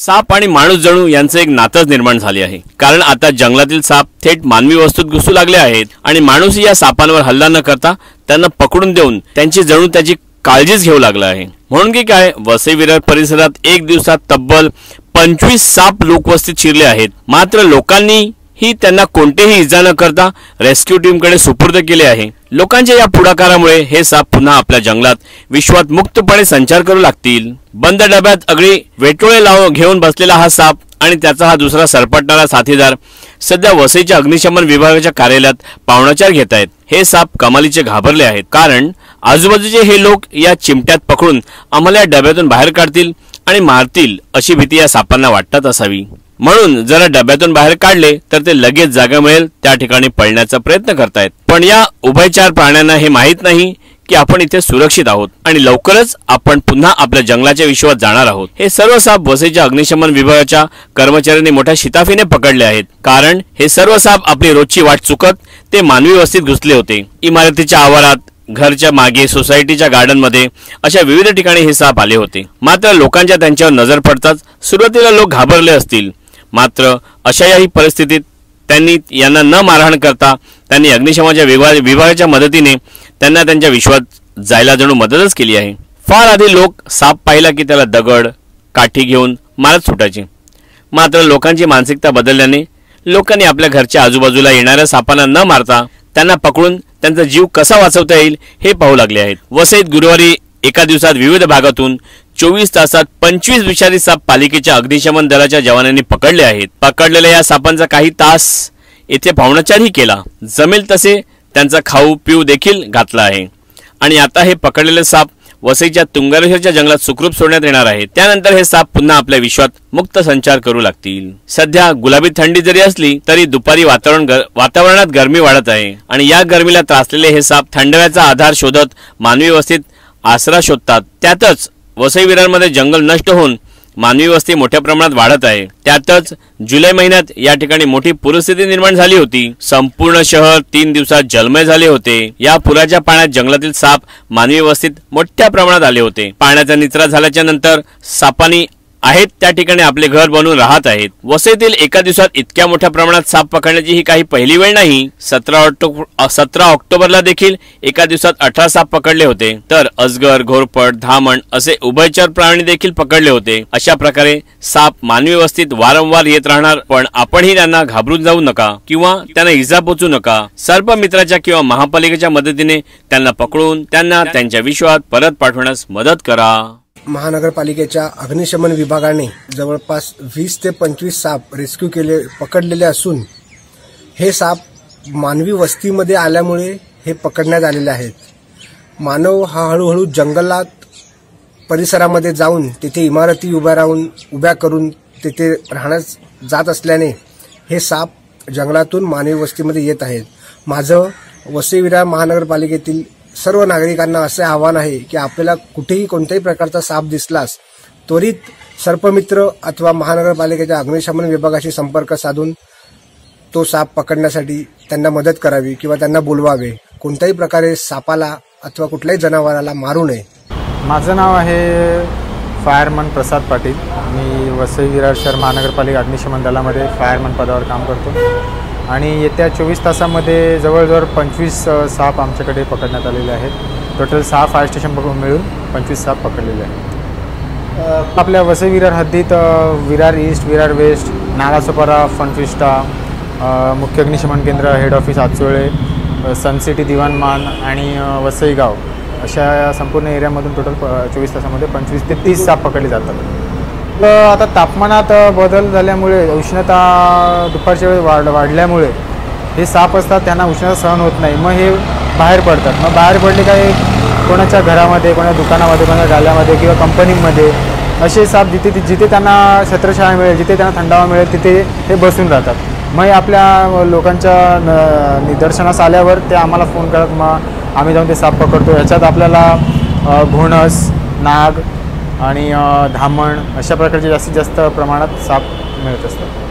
साप आणि माणूस जणू यांचं एक नातंच निर्माण झाले आहे. कारण आता जंगलातील साप थेट मानवी वस्तूत घुसू लागले आहेत आणि माणूसही या सापांवर हल्ला न करता त्यांना पकडून देऊन त्यांची जणू त्याची काळजीच घेऊ लागला आहे. म्हणून की काय वसई विरार परिसरात एक दिवसात तब्बल पंचवीस साप लोकवस्तीत शिरले आहेत. मात्र लोकांनी ही त्यांना कोणतेही इजा न करता रेस्क्यू टीमकडे सुपूर्द केले आहे. लोकांच्या या पुढाकारामुळे हे साप पुन्हा आपल्या जंगलात विश्वात मुक्तपणे संचार करू लागतील. बंद डब्यात अगदी वेटोळे लाव घेऊन बसलेला हा साप आणि त्याचा हा दुसरा सरपटणारा साथीदार सध्या वसईच्या अग्निशमन विभागाच्या कार्यालयात पाहुणाचार घेत आहेत. हे साप कमालीचे घाबरले आहेत. कारण आजूबाजूचे हे लोक या चिमट्यात पकडून आम्हाला या डब्यातून बाहेर काढतील आणि मारतील अशी भीती या सापांना वाटत असावी. म्हणून जर डब्यातून बाहेर काढले तर ते लगेच जागा मिळेल त्या ठिकाणी पळण्याचा प्रयत्न करतायत. पण या उभयचार प्राण्यांना हे माहीत नाही की आपण इथे सुरक्षित आहोत. आणि लवकरच आपण पुन्हा आपल्या जंगलाच्या विश्वात जाणार आहोत. हे सर्व साप वसईच्या अग्निशमन विभागाच्या कर्मचाऱ्यांनी मोठ्या शिताफीने पकडले आहेत. कारण हे सर्व साप आपली रोजची वाट चुकत ते मानवी वस्तीत घुसले होते. इमारतीच्या आवारात घरच्या मागे सोसायटीच्या गार्डनमध्ये अशा विविध ठिकाणी हे साप आले होते. मात्र लोकांच्या त्यांच्यावर नजर पडताच सुरुवातीला लोक घाबरले असतील. मात्र अशा याही परिस्थितीत त्यांनी यांना न मारहाण करता त्यांनी अग्निशमाच्या विभाग विभागाच्या मदतीने त्यांना त्यांच्या विश्वात जायला जणू मदतच केली आहे. फार आधी लोक साप पाहिला की त्याला दगड काठी घेऊन मारत सुटायचे. मात्र लोकांची मानसिकता बदलल्याने लोकांनी आपल्या घरच्या आजूबाजूला येणाऱ्या सापांना न मारता त्यांना पकडून त्यांचा जीव कसा वाचवता येईल हे पाहू लागले आहेत. वसईत गुरुवारी एका दिवसात विविध भागातून चोवीस तासात पंचवीस विषारी साप पालिकेच्या अग्निशमन दलाच्या जवानांनी पकडले आहेत. पकडलेल्या या सापांचा काही तास येथे पाहुणाचारही केला. जमेल तसे त्यांचा खाऊ पिऊ देखील घातला आहे. आणि आता हे पकडलेले साप वसईच्या तुंगारेश्वरच्या जंगलात सुखरूप सोडण्यात येणार आहे. त्यानंतर हे साप पुन्हा आपल्या विश्वात मुक्त संचार करू लागतील. सध्या गुलाबी थंडी जरी असली तरी दुपारी वातावरण गर- वातावरणात गरमी वाढत आहे. आणि या गरमीला त्रासलेले हे साप थंडव्याचा आधार शोधत मानवी वस्तीत आसरा शोधतात. त्यातच वसई विरारमध्ये जंगल नष्ट होऊन मानवी वस्ती मोठ्या प्रमाणात वाढत आहे. त्यातच जुलै महिन्यात या ठिकाणी मोठी पूरस्थिती निर्माण झाली होती. संपूर्ण शहर तीन दिवसात जलमय झाले होते. या पुराच्या पाण्यात जंगलातील साप मानवी वस्तीत मोठ्या प्रमाणात आले होते. पाण्याचा निचरा झाल्याच्यानंतर सापांनी आहेत त्या ठिकाणी आपले घर बनवून राहत आहेत. वसईतील एका दिवसात इतक्या मोठ्या प्रमाणात साप पकडण्याची ही काही पहिली वेळ नाही. सतरा ऑक्टोबर सतरा ऑक्टोबरला देखील एका दिवसात अठरा साप पकडले होते. तर अजगर घोरपड धामण असे उभयचर प्राणी देखील पकडले होते. अशा प्रकारे साप मानवी वस्तीत वारंवार येत राहणार पण आपणही त्यांना घाबरून जाऊ नका किंवा त्यांना इजा पोचू नका. सर्प मित्राच्या किंवा महापालिकेच्या मदतीने त्यांना पकडून त्यांना त्यांच्या विश्वात परत पाठवण्यास मदत करा. महानगरपालिकेच्या अग्निशमन विभागाने जवळपास वीस ते पंचवीस साप रेस्क्यू केले पकडलेले असून हे साप मानवी वस्तीमध्ये आल्यामुळे हे पकडण्यात आलेले आहेत. मानव हा हळूहळू जंगलात परिसरामध्ये जाऊन तिथे इमारती उभ्या राहून उभ्या करून तेथे राहण्यास जात असल्याने हे साप जंगलातून मानवी वस्तीमध्ये येत आहेत. माझं वसईविरा महानगरपालिकेतील सर्व नागरिकांना असे आव्हान आहे की आपल्याला कुठेही कोणत्याही प्रकारचा साप दिसलास त्वरित सर्पमित्र अथवा महानगरपालिकेच्या अग्निशमन विभागाशी संपर्क साधून तो साप पकडण्यासाठी त्यांना मदत करावी किंवा त्यांना बोलवावे. कोणत्याही प्रकारे सापाला अथवा कुठल्याही जनावराला मारू नये. माझं नाव आहे फायरमन प्रसाद पाटील. मी वसई विरार शहर महानगरपालिका अग्निशमन दलामध्ये फायरमन पदावर काम करतो. आणि येत्या चोवीस तासामध्ये जवळजवळ पंचवीस साप आमच्याकडे पकडण्यात आलेले आहेत. टोटल सहा फायर स्टेशन बघून मिळून पंचवीस साप पकडलेले आहेत. आपल्या वसई विरार हद्दीत Virar east Virar west Nalasopara Fun Fiesta मुख्य अग्निशमन केंद्र head office Achole Sun City Diwanman आणि अ, वसई गाव अशा संपूर्ण एरियामधून टोटल प चोवीस तासामध्ये पंचवीस ते तीस साप पकडले जातात. आता तापमानात बदल झाल्यामुळे उष्णता दुपारच्या वेळी वाढ वाढल्यामुळे हे साप असतात त्यांना उष्णता सहन होत नाही. मग हे बाहेर पडतात. मग बाहेर पडले काय कोणाच्या घरामध्ये कोणा दुकानामध्ये कोणाच्या गाल्यामध्ये किंवा कंपनीमध्ये असे साप जिथे जिथे त्यांना छत्रछाया मिळेल जिथे त्यांना थंडावा मिळेल तिथे हे बसून राहतात. मग आपल्या लोकांच्या न- निदर्शनास आल्यावर ते आम्हाला फोन करत मग आम्ही जाऊन ते साप पकडतो. याच्यात आपल्याला घोणस नाग आणि धामण अशा प्रकारचे जास्तीत जास्त प्रमाणात साप मिळत असतात.